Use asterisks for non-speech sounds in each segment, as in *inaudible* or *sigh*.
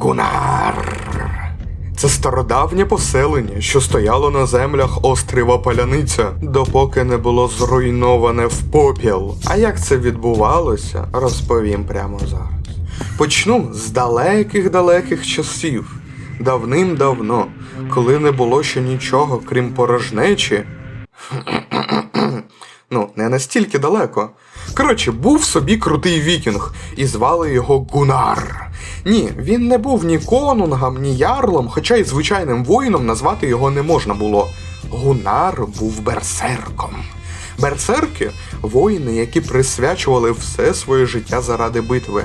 Гунар. Це стародавнє поселення, що стояло на землях острова Паляниця, допоки не було зруйноване в попіл. А як це відбувалося, розповім прямо зараз. Почну з далеких-далеких часів. Давним-давно, коли не було ще нічого, крім порожнечі, *clears throat* Ну, не настільки далеко. Коротше, був собі крутий вікінг, і звали його Гунар. Ні, він не був ні конунгом, ні ярлом, хоча й звичайним воїном назвати його не можна було. Гунар був берсерком. Берсерки воїни, які присвячували все своє життя заради битви.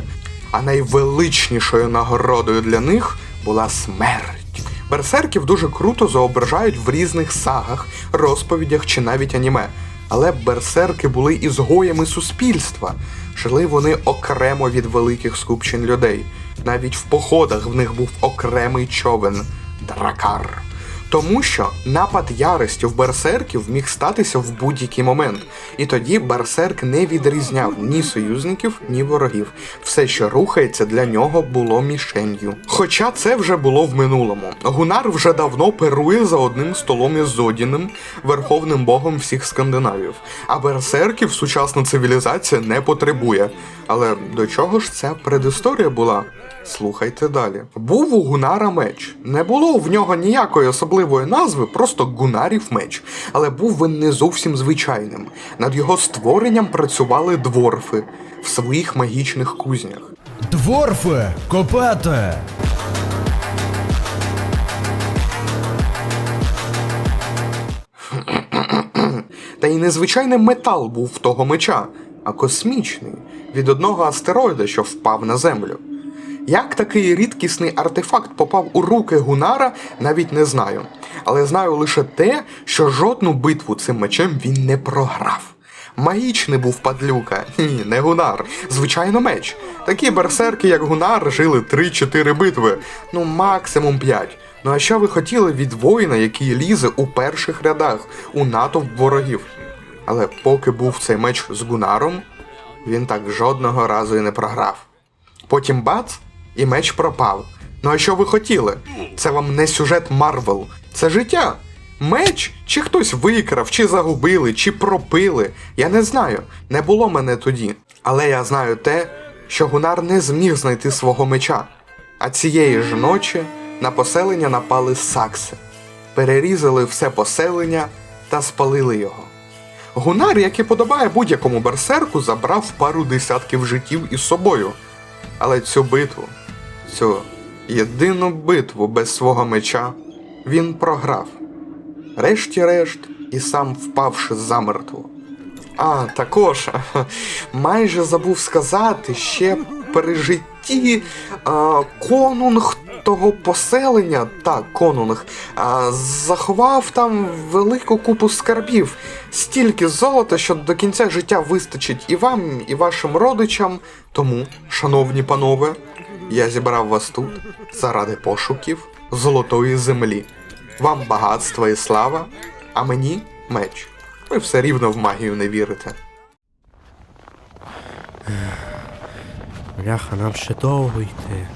А найвеличнішою нагородою для них була смерть. Берсерків дуже круто зображають в різних сагах, розповідях чи навіть аніме. Але берсерки були ізгоями суспільства. Жили вони окремо від великих скупчень людей. Навіть в походах в них був окремий човен дракар. Тому що напад ярості в берсерків міг статися в будь-який момент, і тоді берсерк не відрізняв ні союзників, ні ворогів. Все, що рухається, для нього було мішенью. Хоча це вже було в минулому. Гунар вже давно перує за одним столом із Зодіним, верховним богом всіх скандинавів. А берсерків сучасна цивілізація не потребує. Але до чого ж ця предісторія була? Слухайте далі. Був у Гунара меч. Не було в нього ніякої особливої назви, просто Гунарів меч. Але був він не зовсім звичайним. Над його створенням працювали дворфи в своїх магічних кузнях. Дворфи, копати! Та й незвичайний метал був в того меча, а космічний від одного астероїда, що впав на землю. Як такий рідкісний артефакт попав у руки Гунара, навіть не знаю. Але знаю лише те, що жодну битву цим мечем він не програв. Магічний був падлюка, ні, не Гунар, звичайно меч. Такі берсерки, як Гунар, жили 3-4 битви, ну максимум 5. Ну а що ви хотіли від воїна, який лізе у перших рядах, у натовп ворогів? Але поки був цей меч з Гунаром, він так жодного разу і не програв. Потім бац, і меч пропав. Ну а що ви хотіли? Це вам не сюжет Марвел, це життя. Меч чи хтось викрав, чи загубили, чи пропили. Я не знаю, не було мене тоді. Але я знаю те, що Гунар не зміг знайти свого меча. А цієї ж ночі на поселення напали сакси, перерізали все поселення та спалили його. Гунар, як і подобає будь-якому берсерку, забрав пару десятків життів із собою. Але цю битву, цю єдину битву без свого меча, він програв. Решті-решт, і сам впавши замертво. А, також *laughs* майже забув сказати ще при житті а, конунг того поселення, так, конунг, а, заховав там велику купу скарбів, стільки золота, що до кінця життя вистачить і вам, і вашим родичам. Тому, шановні панове, я зібрав вас тут заради пошуків золотої землі. Вам багатство і слава, а мені меч. Ви все рівно в магію не вірите. Бляха, нам ще довго йти.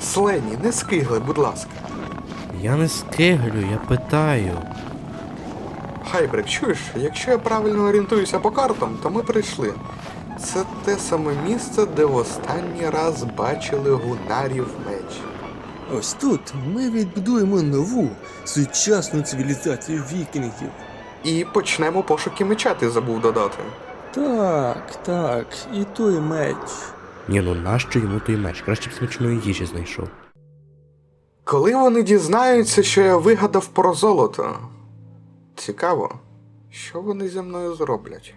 Слені, не скигли, будь ласка. Я не скиглю, я питаю. Хайбрик, чуєш, якщо я правильно орієнтуюся по картам, то ми прийшли. Це те саме місце, де в останній раз бачили гунарів меч. Ось тут ми відбудуємо нову сучасну цивілізацію вікінгів. І почнемо пошуки меча, ти забув додати. Так, так, і той меч. Ні, ну нащо йому той меч? Краще б смачної їжі знайшов. Коли вони дізнаються, що я вигадав про золото. Цікаво, що вони зі мною зроблять.